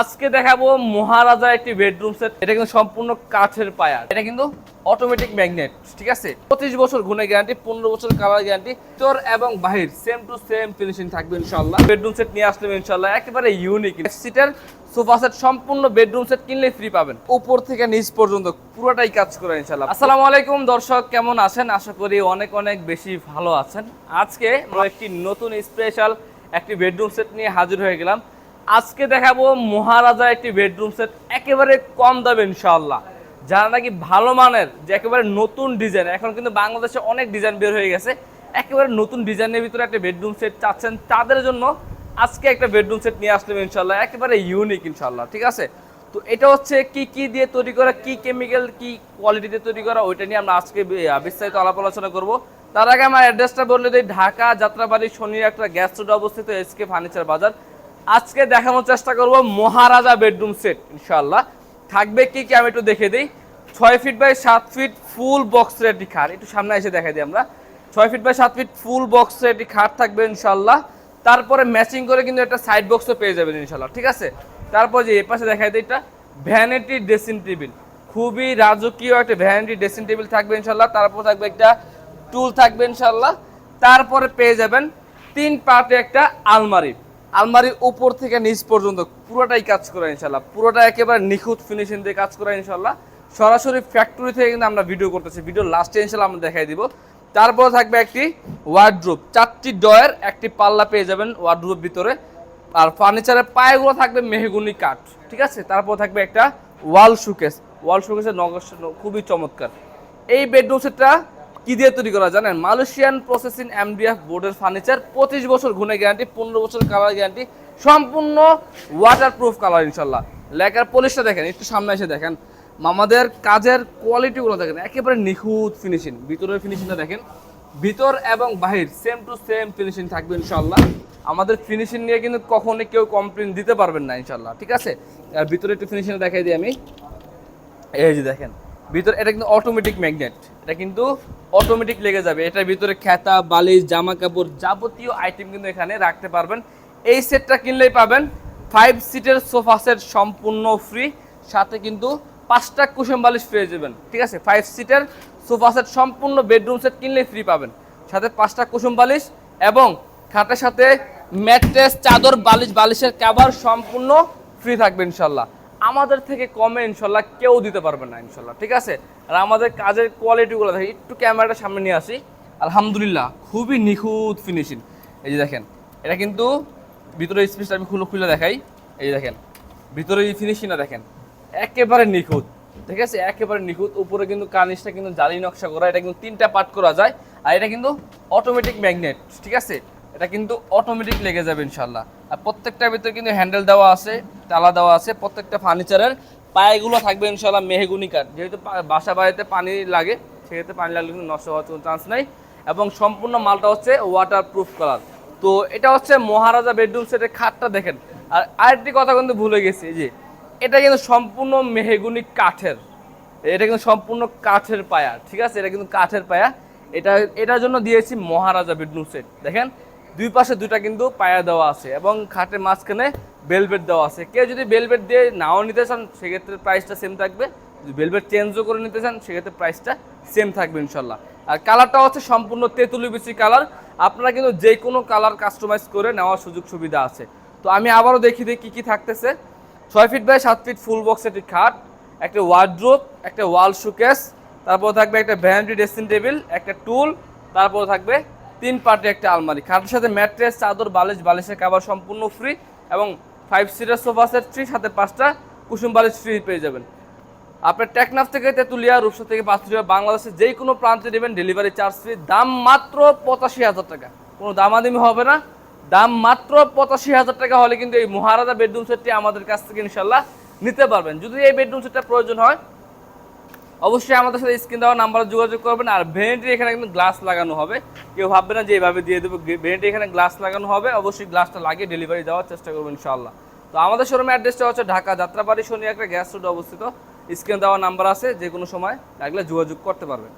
আজকে দেখাবো মহারাজা একটি বেডরুম সেট এটা কিন্তু সম্পূর্ণ কাঠের পায়া। এটা কিন্তু অটোমেটিক ম্যাগনেট ঠিক আছে? পঁচিশ বছর গুণে গ্যারান্টি পনেরো বছর কালার গ্যারান্টি তোর এবং বাহির সেম টু সেম ফিনিশিং থাকবে ইনশাল্লাহ বেডরুম সেট নিয়ে আসলে ইনশাল্লাহ একেবারে ইউনিক সিটের সোফা সেট সম্পূর্ণ বেডরুম সেট কিনলে ফ্রি পাবেন। উপর থেকে নিচ পর্যন্ত পুরোটাই কাজ করে ইনশাল্লাহ আসসালামু আলাইকুম, দর্শক, কেমন আছেন? আশা করি অনেক অনেক বেশি ভালো আছেন। আজকে আমরা একটি নতুন স্পেশাল একটি বেডরুম সেট নিয়ে হাজির হয়ে গেলাম। আজকে দেখাবো মহারাজা একটি বেডরুম সেট একেবারে কম দামে ইনশাআল্লাহ। যারা নাকি ভালো মানের, যে একেবারে নতুন ডিজাইন এখন কিন্তু বাংলাদেশে অনেক ডিজাইন বের হয়ে গেছে, একেবারে নতুন ডিজাইনের ভিতরে একটা বেডরুম সেট চাচ্ছেন, তাদের জন্য আজকে একটা বেডরুম সেট নিয়ে আসলাম ইনশাল্লাহ একেবারে ইউনিক ইনশাল্লাহ ঠিক আছে? তো এটা হচ্ছে কি কি দিয়ে তৈরি করা, কি কেমিক্যাল কি কোয়ালিটি দিয়ে তৈরি করা, ওইটা নিয়ে আমরা আজকে বিস্তারিত আলাপ আলোচনা করব। তার আগে আমার অ্যাড্রেসটা বললে দিই, ঢাকা যাত্রাবাড়ি শনির একটা গ্যাস রোড অবস্থিত এসকে ফার্নিচার বাজার। আজকে দেখানোর চেষ্টা করব মহারাজা বেডরুম সেট ইনশাল্লাহ থাকবে কি কি আমি একটু দেখে দিই। ছয় ফিট বাই সাত ফিট ফুল বক্সের একটি খাট, একটু সামনে এসে দেখা দিই আমরা। ছয় ফিট বাই সাত ফিট ফুল বক্সের একটি খাট থাকবে ইনশাল্লাহ তারপরে ম্যাচিং করে কিন্তু একটা সাইড বক্সও পেয়ে যাবেন ইনশাল্লাহ ঠিক আছে? তারপর যে এ পাশে দেখাই দিই এটা ভ্যানিটি ড্রেসিং টেবিল খুবই রাজকীয় একটা ভ্যানিটি ড্রেসিং টেবিল থাকবে ইনশাল্লাহ তারপর থাকবে একটা টুল থাকবে ইনশাল্লাহ তারপরে পেয়ে যাবেন তিন পার্টে একটা আলমারি। আলমারির উপর থেকে নিচ পর্যন্ত পুরোটাই কাজ করা ইনশাল্লাহ পুরোটা একেবারে নিখুঁত ফিনিশিং দিয়ে কাজ করা ইনশাল্লাহ সরাসরি ফ্যাক্টরি থেকে কিন্তু আমরা ভিডিও করতেছি। ভিডিও লাস্টে ইনশাল্লাহ আমরা দেখাই দিব। তারপর থাকবে একটি ওয়ার্ড্রোপ চারটি ডয়ের একটি পাল্লা পেয়ে যাবেন ওয়ার্ড্রোপ ভিতরে। আর ফার্নিচারের পায়েগুলো থাকবে মেহগুনি কাঠ, ঠিক আছে? তারপর থাকবে একটা ওয়াল শুকেস ওয়াল শুকেসের নকশ খুবই চমৎকার। এই বেডরুম সেটটা কি দিয়ে তৈরি করা জানেন? মালয়েশিয়ান প্রসেসিং এমডিএফ বোর্ডের ফার্নিচার পঁচিশ বছর গুণে গ্যারান্টি পনেরো বছর কালার গ্যারান্টি সম্পূর্ণ ওয়াটার প্রুফ কালার ইনশাল্লাহ লেখার পলিশটা দেখেন, একটু সামনে এসে দেখেন। আমাদের কাজের কোয়ালিটিগুলো দেখেন, একেবারে নিখুঁত ফিনিশিং ভিতরের ফিনিশিংটা দেখেন, ভিতর এবং বাহির সেম টু সেম ফিনিশিং থাকবে ইনশাল্লাহ। আমাদের ফিনিশিং নিয়ে কিন্তু কখনই কেউ কমপ্লেন দিতে পারবেন না ইনশাল্লাহ, ঠিক আছে? আর ভিতরে একটু ফিনিশিং দেখাই দিই আমি। এই যে দেখেন ভিতর, এটা কিন্তু অটোমেটিক ম্যাগনেট এটা কিন্তু অটোমেটিক লেগে যাবে। এটার ভিতরে খেতা, বালিশ জামা কাপড় যাবতীয় আইটেম কিন্তু এখানে রাখতে পারবেন। এই সেটটা কিনলেই পাবেন। ফাইভ সিটের সোফা সেট সম্পূর্ণ ফ্রি সাথে কিন্তু পাঁচটা কুসুম বালিশ পেয়ে যাবেন। ঠিক আছে? ফাইভ সিটের সোফা সেট সম্পূর্ণ বেডরুম সেট কিনলেই ফ্রি পাবেন। সাথে পাঁচটা কুসুম বালিশ এবং খাটের সাথে ম্যাট্রেস, চাদর, বালিশ, বালিশের কাভার সম্পূর্ণ ফ্রি থাকবে ইনশাল্লাহ আমাদের থেকে কমে ইনশাল্লাহ কেউ দিতে পারবে না ইনশাল্লাহ, ঠিক আছে? আর আমাদের কাজের কোয়ালিটিগুলো দেখি একটু ক্যামেরাটা সামনে নিয়ে আসি। আলহামদুলিল্লাহ, খুবই নিখুঁত ফিনিশিং এই যে দেখেন, এটা কিন্তু ভিতরে স্পেসটা আমি খুলে খুলে দেখাই। এই যে দেখেন, ভিতরে এই ফিনিশিংটা দেখেন, একেবারে নিখুঁত, ঠিক আছে? একেবারে নিখুঁত, উপরে কিন্তু কানিসটা কিন্তু জালি নকশা করা, এটা কিন্তু তিনটা পার্ট করা যায়, আর এটা কিন্তু অটোমেটিক ম্যাগনেট ঠিক আছে? এটা কিন্তু অটোমেটিক লেগে যাবে ইনশাল্লাহ আর প্রত্যেকটার ভিতরে কিন্তু হ্যান্ডেল দেওয়া আছে, তালা দেওয়া আছে, প্রত্যেকটা ফার্নিচারের পায়েগুলো থাকবে ইনশাল্লাহ মেহগুনি কাঠ। যেহেতু বাসা বাড়িতে পানি লাগে, সেক্ষেত্রে পানি লাগলে কিন্তু নষ্ট হওয়ার কোনো চান্স নেই। এবং সম্পূর্ণ মালটা হচ্ছে ওয়াটার প্রুফ কালার তো এটা হচ্ছে মহারাজা বেডরুম সেটের খাটটা দেখেন। আর আরেকটি কথা কিন্তু ভুলে গেছি যে এটা কিন্তু সম্পূর্ণ মেহেগুনি কাঠের। এটা কিন্তু সম্পূর্ণ কাঠের পায়া, ঠিক আছে? এটা কিন্তু কাঠের পায়া। এটা, এটার জন্য দিয়েছি মহারাজা বেডরুম সেট দেখেন দুই পাশে দুটা কিন্তু পায়া দেওয়া আছে এবং খাটের মাঝখানে বেলভেট দেওয়া আছে। কেউ যদি বেলভেট দিয়ে নাও নিতে চান, সেক্ষেত্রে প্রাইসটা সেম থাকবে। যদি বেলভেট চেঞ্জও করে নিতে চান, সেক্ষেত্রে প্রাইসটা সেম থাকবে ইনশাল্লাহ। আর কালারটা হচ্ছে সম্পূর্ণ তেঁতুলি বিচি কালার আপনারা কিন্তু যে কোনো কালার কাস্টমাইজ করে নেওয়ার সুযোগ সুবিধা আছে। তো আমি আবারও দেখি দিই কী কী থাকতেছে। ছয় ফিট বাই সাত ফিট ফুল বক্স একটি খাট, একটা ওয়ার্ড্রোপ একটা ওয়াল শোকেস তারপর থাকবে একটা ভ্যানিটি ড্রেসিং টেবিল একটা টুল তারপর থাকবে তিন পার্টে একটা আলমারি। খাটের সাথে ম্যাট্রেস, চাদর, বালিশ, বালিশের কাবার সম্পূর্ণ ফ্রি এবং five seater sofa set free সাথে পাঁচটা কুসুম বালিশ ফ্রি পেয়ে যাবেন। আপনার টেকনাফ থেকে তেঁতুলিয়া, রূপসা থেকে পাঁচতুলিয়া বাংলাদেশের যে কোনো প্রান্তে নেবেন ডেলিভারি চার্জ ফ্রি দাম মাত্র পঁচাশি হাজার টাকা। কোনো দামাদামি হবে না। দাম মাত্র পঁচাশি হাজার টাকা হলে কিন্তু এই মহারাজা বেডরুম সেটটি আমাদের কাছ থেকে ইনশাল্লাহ নিতে পারবেন। যদি এই বেডরুম সেটটা প্রয়োজন হয় অবশ্যই আমাদের সাথে স্ক্রিন দেওয়া নাম্বারে যোগাযোগ করবেন আর ভেনেটির এখানে কিন্তু গ্লাস লাগানো হবে। কেউ ভাববে না যে এভাবে দিয়ে দেবো। ভেনেটির এখানে গ্লাস লাগানো হবে। অবশ্যই গ্লাসটা লাগিয়ে ডেলিভারি দেওয়ার চেষ্টা করবেন ইনশাল্লাহ তো আমাদের শোরুমের অ্যাড্রেসটা হচ্ছে ঢাকা যাত্রাবাড়ি শনি একটা গ্যাস রোড অবস্থিত। স্ক্রিন দেওয়া নাম্বার আছে যে কোনো সময় লাগলে যোগাযোগ করতে পারবেন।